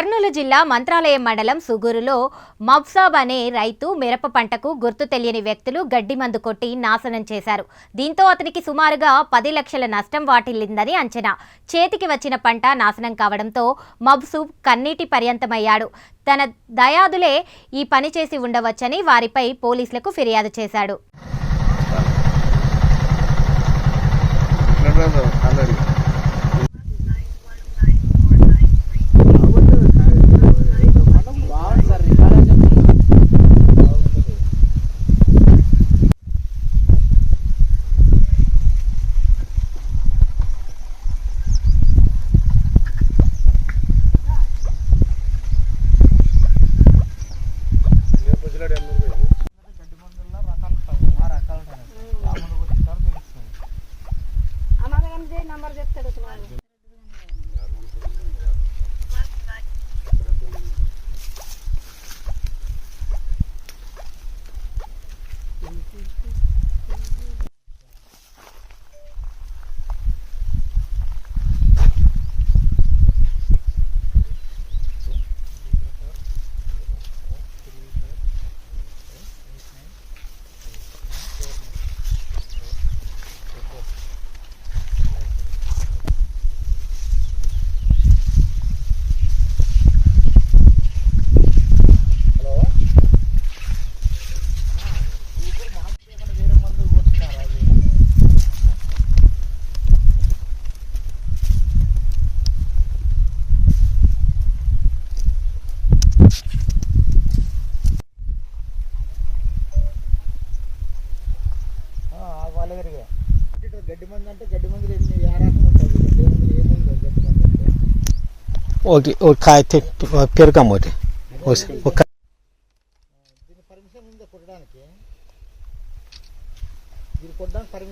కర్నూలు జిల్లా మంత్రాలయం మండలం సుగూరులో మబ్సాబ్ అనే రైతు మిరప పంటకు గుర్తు తెలియని వ్యక్తులు గడ్డి మందు కొట్టి నాశనం చేశారు. దీంతో అతనికి సుమారుగా పది లక్షల నష్టం వాటిల్లిందని అంచనా. చేతికి వచ్చిన పంట నాశనం కావడంతో మబ్సూబ్ కన్నీటి పర్యంతమయ్యాడు. తన దయాదులే ఈ పని చేసి ఉండవచ్చని వారిపై పోలీసులకు ఫిర్యాదు చేశాడు. నంబర్ చెప్తాడు సుమారు వాళ్ళ దగ్గర గడ్డి మంది అంటే గడ్డి మందులు ఎన్ని ఏ రకం ఉంటుంది గడ్డి మందులు ఏముంది గడ్డి మంది అంటే ఒకటి ఒక కాయ ఒకటి. ఒక దీని పర్మిషన్ ఉందా కొట్టడానికి? దీన్ని కొట్టడానికి పర్మిషన్